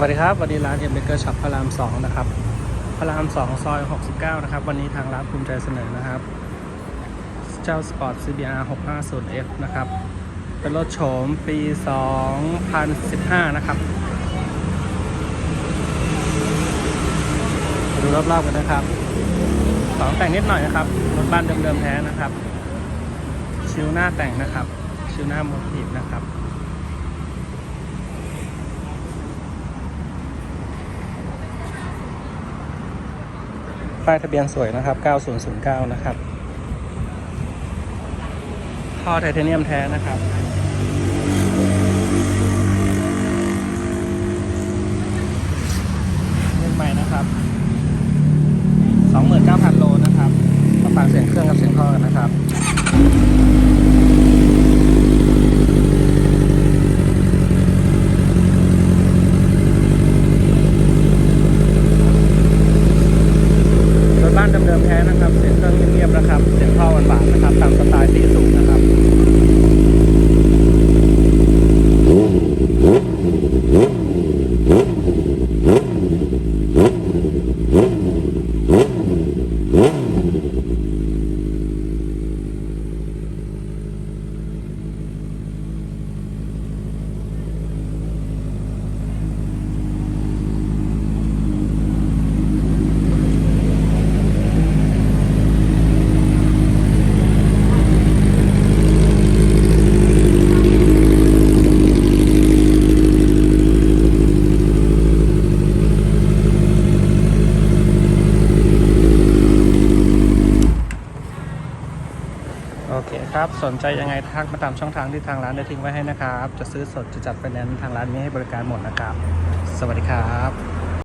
วัสดีครับ วันนี้ร้านเอ็มเบเกอร์ช็อปพระรามสองนะครับ พระรามสองซอย 69 นะครับ วันนี้ทางร้านภูมิใจเสนอนะครับ เจ้า Sport CBR 650F นะครับ เป็นรถโฉมปี 2015 นะครับมาดูรอบๆกันนะครับ ของแต่งนิดหน่อยนะครับ รถบ้านเดิมๆแท้นะครับ ชิวหน้าแต่งนะครับ ชิวหน้าโมทีฟนะครับ ป้ายทะเบียนสวยนะครับ 9009 นะครับ ท่อไทเทเนียมแท้นะครับรุ่นใหม่นะครับ 29,000 โลนะครับมาฟังเสียงเครื่องกับเสียงท่อกันนะครับานเดิมๆแท้นะครับ เสียงเครื่องเงียบๆนะครับ เสียงท่อหวานๆนะครับ ตามสไตล์สีสูง นะครับ สนใจยังไงทักมาตามช่องทางที่ทางร้านได้ทิ้งไว้ให้นะครับ จะซื้อสดจะจัดไฟแนนซ์ทางร้านมีให้บริการหมดนะครับ สวัสดีครับ